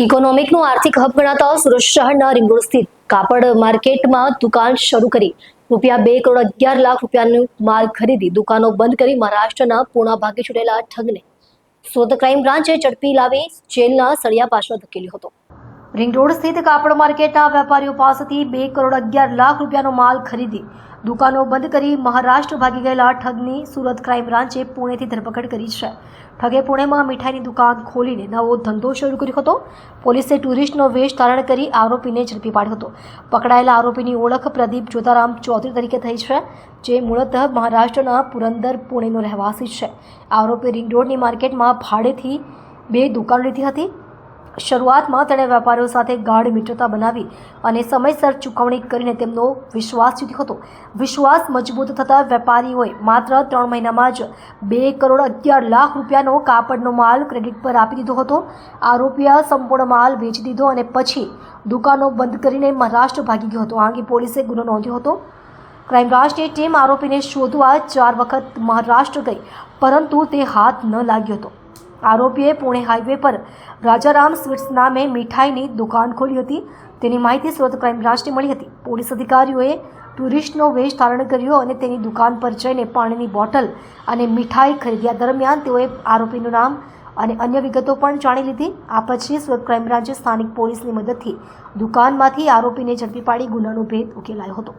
ઇકોનોમિકનું આર્થિક હબ ગણાતા સુરત શહેરના રિંગ સ્થિત કાપડ માર્કેટમાં દુકાન શરૂ કરી. રૂપિયા બે કરોડ અગિયાર લાખ રૂપિયાનું માલ ખરીદી દુકાનો બંધ કરી મહારાષ્ટ્રના પૂર્ણા ભાગે છૂટેલા ઠગને. સુરત ક્રાઇમ બ્રાન્ચે ઝડપી લાવી જેલના સળિયા પાછળ ધકેલ્યો હતો. રિંગ રોડ સ્થિત કાપડ માર્કેટના વેપારીઓ પાસેથી બે કરોડ અગિયાર લાખ રૂપિયાનો માલ ખરીદી દુકાનો બંધ કરી મહારાષ્ટ્ર ભાગી ગયેલા ઠગની સુરત ક્રાઇમ બ્રાન્ચે પુણેથી ધરપકડ કરી છે. ઠગે પુણેમાં મીઠાઈની દુકાન ખોલીને નવો ધંધો શરૂ કર્યો હતો. પોલીસે ટુરિસ્ટનો વેશ ધારણ કરી આરોપીને ઝડપી પાડ્યો હતો. પકડાયેલા આરોપીની ઓળખ પ્રદીપ જોતારામ ચૌધરી તરીકે થઈ છે, જે મૂળતઃ મહારાષ્ટ્રના પુરંદર પુણેનો રહેવાસી છે. આરોપી રિંગ રોડની માર્કેટમાં ભાડેથી બે દુકાન લીધી હતી. શરૂઆતમાં તેણે વેપારીઓ સાથે ગાઢ મિત્રતા બનાવી અને સમયસર ચૂકવણી કરીને તેમનો વિશ્વાસ જીત્યો હતો. વિશ્વાસ મજબૂત થતાં વેપારીઓએ માત્ર ત્રણ મહિનામાં જ બે કરોડ અગિયાર લાખ રૂપિયાનો કાપડનો માલ ક્રેડિટ પર આપી દીધો હતો. આરોપીએ સંપૂર્ણ માલ વેચી દીધો અને પછી દુકાનો બંધ કરીને મહારાષ્ટ્ર ભાગી ગયો હતો. આ અંગે પોલીસે ગુનો નોંધ્યો હતો. ક્રાઇમ બ્રાન્ચની ટીમ આરોપીને શોધવા ચાર વખત મહારાષ્ટ્ર ગઈ, પરંતુ તે હાથ ન લાગ્યો હતો. આરોપીએ પુણે હાઈવે પર રાજારામ સ્વીટ્સ નામે મીઠાઈની દુકાન ખોલી હતી. તેની માહિતી સુરત ક્રાઇમ બ્રાન્ચને મળી હતી. પોલીસ અધિકારીઓએ ટુરિસ્ટનો વેશ ધારણ કર્યો અને તેની દુકાન પર જઈને પાણીની બોટલ અને મીઠાઈ ખરીદ્યા દરમિયાન તેઓએ આરોપીનું નામ અને અન્ય વિગતો પણ જાણી લીધી. આ પછી સુરત ક્રાઇમ બ્રાન્ચે સ્થાનિક પોલીસની મદદથી દુકાનમાંથી આરોપીને ઝડપી પાડી ગુનાનો ભેદ ઉકેલાયો હતો.